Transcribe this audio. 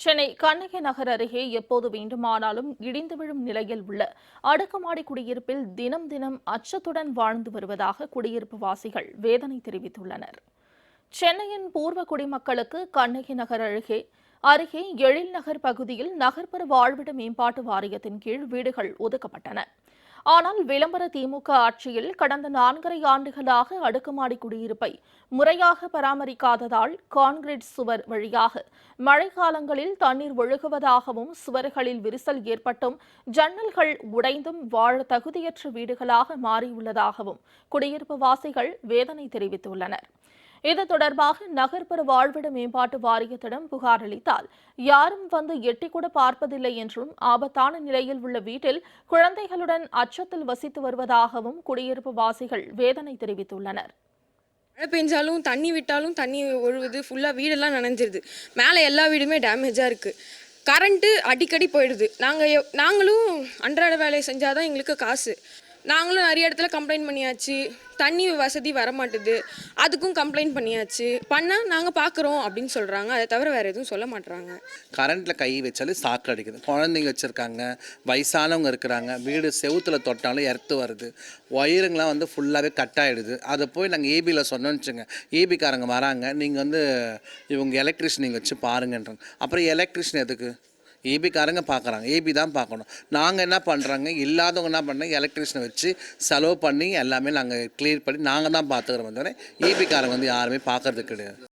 சென்னை கண்ணகி நகர் அருகே எப்போது வேண்டுமானாலும் இடிந்து விழும் நிலையில் உள்ள அடுக்குமாடி குடியிருப்பில் தினம் தினம் அச்சத்துடன் வாழ்ந்து வருவதாக குடியிருப்பு வாசிகள் வேதனை தெரிவித்துள்ளனர். சென்னையின் பூர்வ குடிமக்களுக்கு கண்ணகி நகர் அருகே அருகே எழில் நகர் பகுதியில் நகர்ப்புற வாழ்விட மேம்பாட்டு வாரியத்தின் கீழ் வீடுகள் ஒதுக்கப்பட்டன. ஆனால் விளம்பர திமுக ஆட்சியில் கடந்த நான்கரை ஆண்டுகளாக அடுக்குமாடி குடியிருப்பை முறையாக பராமரிக்காததால் கான்கிரீட் சுவர் வழியாக மழைக்காலங்களில் தண்ணீர் ஒழுகுவதாகவும் சுவர்களில் விரிசல் ஏற்பட்டும் ஜன்னல்கள் உடைந்தும் வாழ தகுதியற்ற வீடுகளாக மாறியுள்ளதாகவும் குடியிருப்பு வாசிகள் வேதனை தெரிவித்துள்ளனர். இது தொடர்பாக நகர்ப்புற வாழ்விட மேம்பாட்டு வாரியத்திடம் புகார் அளித்தால் யாரும் வந்து எட்டி கூட பார்ப்பதில்லை என்றும் ஆபத்தான நிலையில் உள்ள வீட்டில் குழந்தைகளுடன் அச்சத்தில் வசித்து வருவதாகவும் குடியிருப்பு வாசிகள் வேதனை தெரிவித்துள்ளனர். மழை பெஞ்சாலும் தண்ணி விட்டாலும் தண்ணி ஒழுகுது. ஃபுல்லாக வீடெல்லாம் நனைஞ்சிருது. மேலே எல்லா வீடுமே டேமேஜாக இருக்குது கரண்ட்டு அடிக்கடி போயிடுது. நாங்கள் நாங்களும் அன்றாட வேலையை செஞ்சால் தான் எங்களுக்கு காசு. நாங்களும் நிறைய இடத்துல கம்ப்ளைண்ட் பண்ணியாச்சு. தண்ணி வசதி வரமாட்டுது. அதுக்கும் கம்ப்ளைண்ட் பண்ணியாச்சு. பண்ணால் நாங்கள் பார்க்குறோம் அப்படின்னு சொல்கிறாங்க அதை தவிர வேறு எதுவும் சொல்ல மாட்டுறாங்க கரண்ட்டில் கை வச்சாலே சாக்கு அடிக்குது. குழந்தைங்க வச்சுருக்காங்க வயசானவங்க இருக்கிறாங்க வீடு செவுத்துல தொட்டாலும் எர்த்து வருது. ஒயருங்கெலாம் வந்து ஃபுல்லாகவே கட் ஆகிடுது அதை போய் நாங்கள் ஏபியில் சொன்னோன்னு வச்சுங்க ஏபிக்காரங்க வராங்க. நீங்கள் வந்து இவங்க எலக்ட்ரிஷியன் நீங்கள் வச்சு பாருங்கன்றாங்க அப்புறம் எலக்ட்ரிஷியன் எதுக்கு? ஏபிக்காரங்க பார்க்குறாங்க. ஏபி தான் பார்க்கணும். நாங்கள் என்ன பண்ணுறாங்க இல்லாதவங்க என்ன பண்ணுறாங்க எலக்ட்ரிஷியனை வச்சு செலவு பண்ணி எல்லாமே நாங்கள் கிளியர் பண்ணி நாங்கள் தான் பார்த்துக்கிறோம். தவிர ஏபிக்காரங்க வந்து யாருமே பார்க்கறது கிடையாது.